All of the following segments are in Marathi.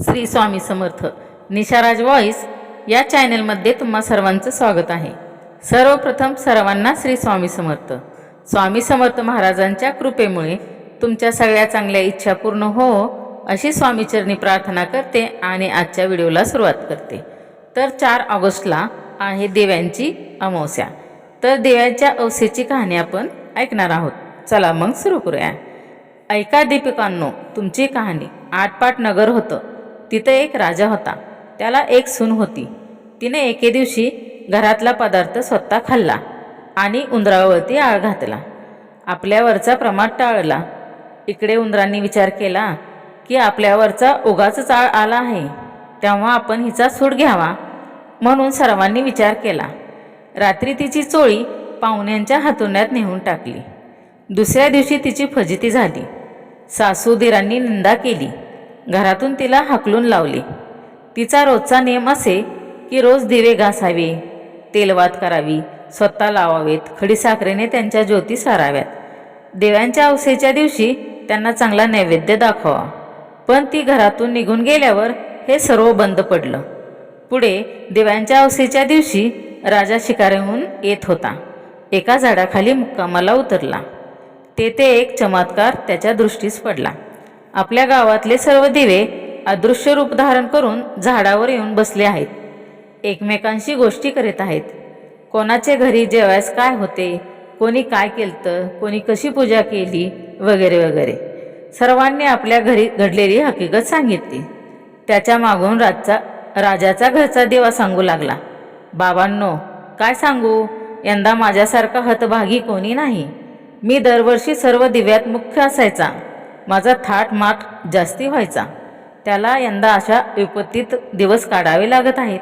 श्री स्वामी समर्थ. निशाराज व्हॉइस या चॅनलमध्ये तुम्हा सर्वांचं स्वागत आहे. सर्वप्रथम सर्वांना श्री स्वामी समर्थ. स्वामी समर्थ महाराजांच्या कृपेमुळे तुमच्या सगळ्या चांगल्या इच्छा पूर्ण हो अशी स्वामीचरणी प्रार्थना करते आणि आजच्या व्हिडिओला सुरुवात करते. तर चार ऑगस्टला आहे देव्यांची अमावस्या. तर देव्यांच्या अवसेची कहाणी आपण ऐकणार आहोत. चला मग सुरू करूया. ऐका दीपिकांनो तुमची कहाणी आटपाट नगर होतं. तिथं एक राजा होता. त्याला एक सून होती. तिने एके दिवशी घरातला पदार्थ स्वतः खाल्ला आणि उंदरावरती आळ घातला. आपल्यावरचा प्रमाण टाळला. इकडे उंदरांनी विचार केला की आपल्यावरचा उगाच आळ आला आहे. तेव्हा आपण हिचा सूड घ्यावा म्हणून सर्वांनी विचार केला. रात्री तिची चोळी पाहुण्यांच्या हातोंड्यात नेऊन टाकली. दुसऱ्या दिवशी तिची फजिती झाली. सासू दिरांनी निंदा केली. घरातून तिला हाकलून लावले. तिचा रोजचा नियम असे की रोज दिवे घासावे तेलवात करावी स्वतः लावावेत खडीसाखरेने त्यांच्या ज्योती साराव्यात. देव्यांच्या अवसेच्या दिवशी त्यांना चांगला नैवेद्य दाखवा. पण ती घरातून निघून गेल्यावर हे सर्व बंद पडलं. पुढे देव्यांच्या अवसेच्या दिवशी राजा शिकाऱ्याहून येत होता. एका झाडाखाली मुक्कामाला उतरला. तेथे एक चमत्कार त्याच्या दृष्टीस पडला. आपल्या गावातले सर्व दिवे अदृश्य रूप धारण करून झाडावर येऊन बसले आहेत. एकमेकांशी गोष्टी करीत आहेत. कोणाचे घरी जेवायस काय होते? कोणी काय केलं कोणी कशी पूजा केली? वगैरे वगैरे. सर्वांनी आपल्या घरी घडलेली हकीकत सांगितली. त्याच्या मागून राजचा राजाचा घरचा देवा सांगू लागला. बाबांनो काय सांगू? यंदा माझ्यासारखा हतभागी कोणी नाही. मी दरवर्षी सर्व दिव्यात मुख्य असायचा. माझा थाट माट जास्ती व्हायचा. त्याला यंदा अशा विपत्तीत दिवस काढावे लागत आहेत.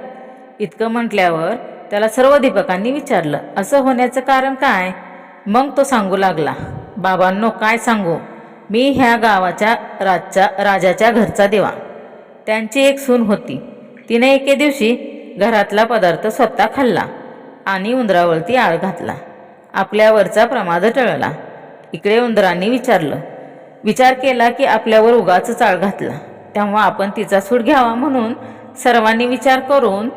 इतकं म्हटल्यावर त्याला सर्व दीपकांनी विचारलं असं होण्याचं कारण काय? मग तो सांगू लागला बाबांनो काय सांगू? मी ह्या गावाच्या राजच्या राजाच्या घरचा देवा. त्यांची एक सून होती. तिने एके दिवशी घरातला पदार्थ स्वतः खाल्ला आणि उंदरावरती आळ घातला. आपल्यावरचा प्रमाद टळला. इकडे उंदरांनी विचारलं विचार केला की आपल्यावर उगाच चाळ घातला. तेव्हा आपण तिचा सूड घ्यावा म्हणून सर्वांनी विचार करून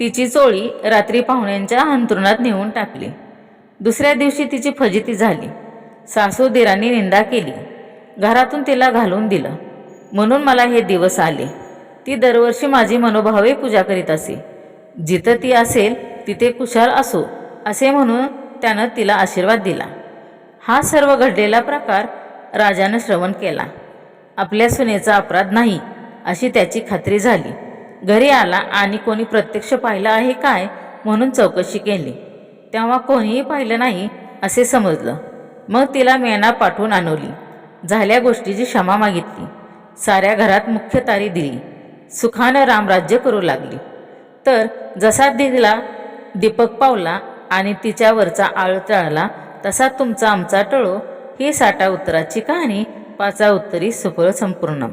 तिची चोळी रात्री पाहुण्यांच्या अंथरुणात नेऊन टाकली. दुसऱ्या दिवशी तिची फजिती झाली. सासू दिरांनी निंदा केली. घरातून तिला घालून दिलं. म्हणून मला हे दिवस आले. ती दरवर्षी माझी मनोभावे पूजा करीत असे. जिथं ती असेल तिथे कुशाल असो असे म्हणून त्यानं तिला आशीर्वाद दिला. हा सर्व घडलेला प्रकार राजानं श्रवण केला. आपल्या सुनेचा अपराध नाही अशी त्याची खात्री झाली. घरी आला आणि कोणी प्रत्यक्ष पाहिलं आहे काय म्हणून चौकशी केली. तेव्हा कोणीही पाहिलं नाही असे समजलं. मग तिला मेणा पाठवून आणवली झाल्या गोष्टीची क्षमा मागितली. साऱ्या घरात मुख्य तारी दिली. सुखानं रामराज्य करू लागली. तर जसा दिला दीपक पावला आणि तिच्यावरचा आळ टळला तसा तुमचा आमचा टळो ही साठा उत्तराची कहाणी पाचा उत्तरी सुफळ संपूर्ण.